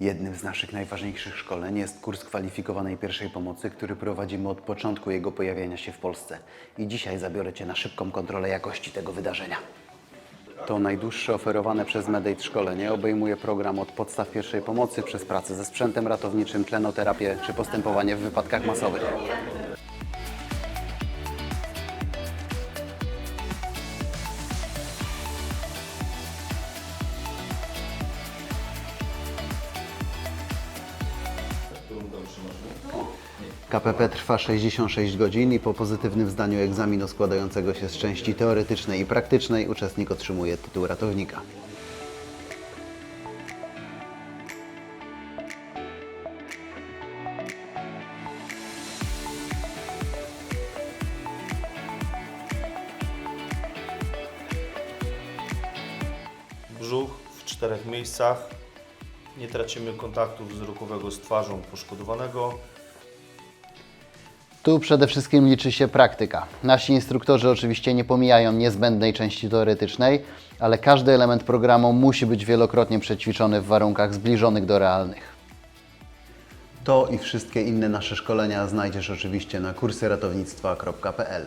Jednym z naszych najważniejszych szkoleń jest kurs kwalifikowanej pierwszej pomocy, który prowadzimy od początku jego pojawienia się w Polsce. I dzisiaj zabiorę Cię na szybką kontrolę jakości tego wydarzenia. To najdłuższe oferowane przez Medate szkolenie obejmuje program od podstaw pierwszej pomocy przez pracę ze sprzętem ratowniczym, tlenoterapię czy postępowanie w wypadkach masowych. KPP trwa 66 godzin i po pozytywnym zdaniu egzaminu składającego się z części teoretycznej i praktycznej uczestnik otrzymuje tytuł ratownika. brzuch w czterech miejscach. Nie tracimy kontaktu wzrokowego z twarzą poszkodowanego. Tu przede wszystkim liczy się praktyka. Nasi instruktorzy oczywiście nie pomijają niezbędnej części teoretycznej, ale każdy element programu musi być wielokrotnie przećwiczony w warunkach zbliżonych do realnych. To i wszystkie inne nasze szkolenia znajdziesz oczywiście na kursyratownictwa.pl.